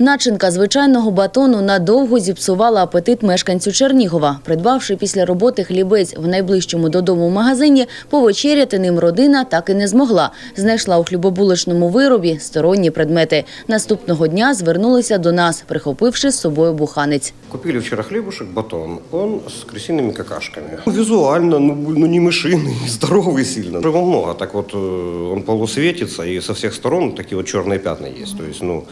Начинка звичайного батону надовго зіпсувала апетит мешканцю Чернігова. Придбавши після роботи хлібець в найближчому додому магазині, повечеряти ним родина так і не змогла. Знайшла у хлібобулочному виробі сторонні предмети. Наступного дня звернулися до нас, прихопивши з собою буханець. Купили вчера хлебушек, батон. Он с крысиными какашками. Визуально, ну, ну не мышиный, здоровый сильно. Его много, так вот э, он полусветится, и со всех сторон такие вот черные пятна есть. То есть, ну,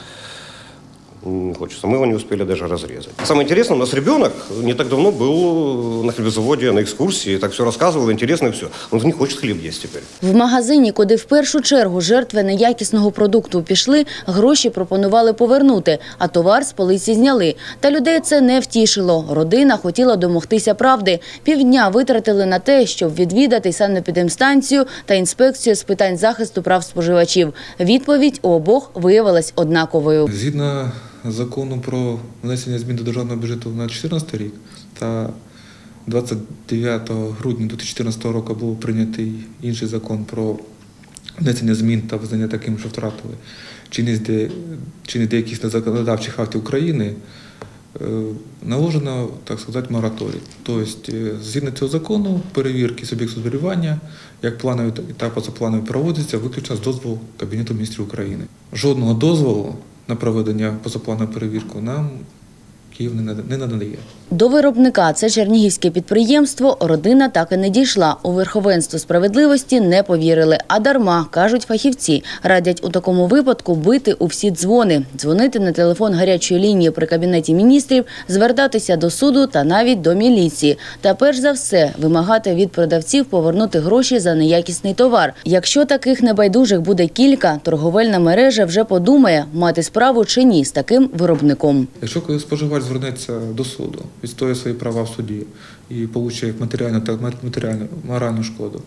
не хочется. Мы его не успели даже разрезать. Самое интересное, у нас ребенок не так давно был на хлебозаводе на экскурсии, так все рассказывал, интересно все. Он не хочет хлеб есть теперь. В магазині, куди в першу чергу жертви неякісного продукту пішли, гроші пропонували повернути, а товар з полиці зняли. Та людей це не втішило. Родина хотіла домогтися правди. Півдня витратили на те, щоб відвідати санепідемстанцію та інспекцію з питань захисту прав споживачів. Відповідь у обох виявилась однаковою. Згідно закону про внесення змін до державного бюджету на 2014 рік та 29 грудня 2014 року був прийнятий інший закон про внесення змін та визнання таким, що втратили чинність, де, чинність деяких законодавчих актів України, е, наложено, так сказати, мораторій. Тобто, е, згідно цього закону, перевірки суб'єкту зберігання, як планові, та позапланові проводяться виключно з дозволу Кабінету міністрів України. Жодного дозволу на проведення позапланової перевірки нам Київ не нада- не надає. До виробника це чернігівське підприємство. Родина так і не дійшла. У верховенство справедливості не повірили. А дарма кажуть фахівці. Радять у такому випадку бити у всі дзвони, дзвонити на телефон гарячої лінії при кабінеті міністрів, звертатися до суду та навіть до міліції. Та перш за все вимагати від продавців повернути гроші за неякісний товар. Якщо таких небайдужих буде кілька, торговельна мережа вже подумає, мати справу чи ні з таким виробником. Якщо споживач звернеться до суду, відстоює свої права в суді і отримує матеріальну та матеріальну моральну шкоду,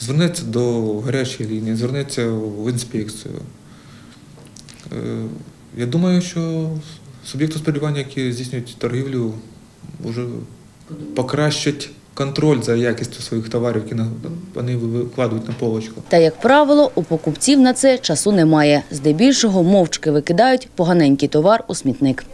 звернеться до гарячої лінії, звернеться в інспекцію. Е, Я думаю, що суб'єкти споживання, які здійснюють торгівлю, вже покращать контроль за якістю своїх товарів, які вони викладають на полочку. Та, як правило, у покупців на це часу немає. Здебільшого мовчки викидають поганенький товар у смітник.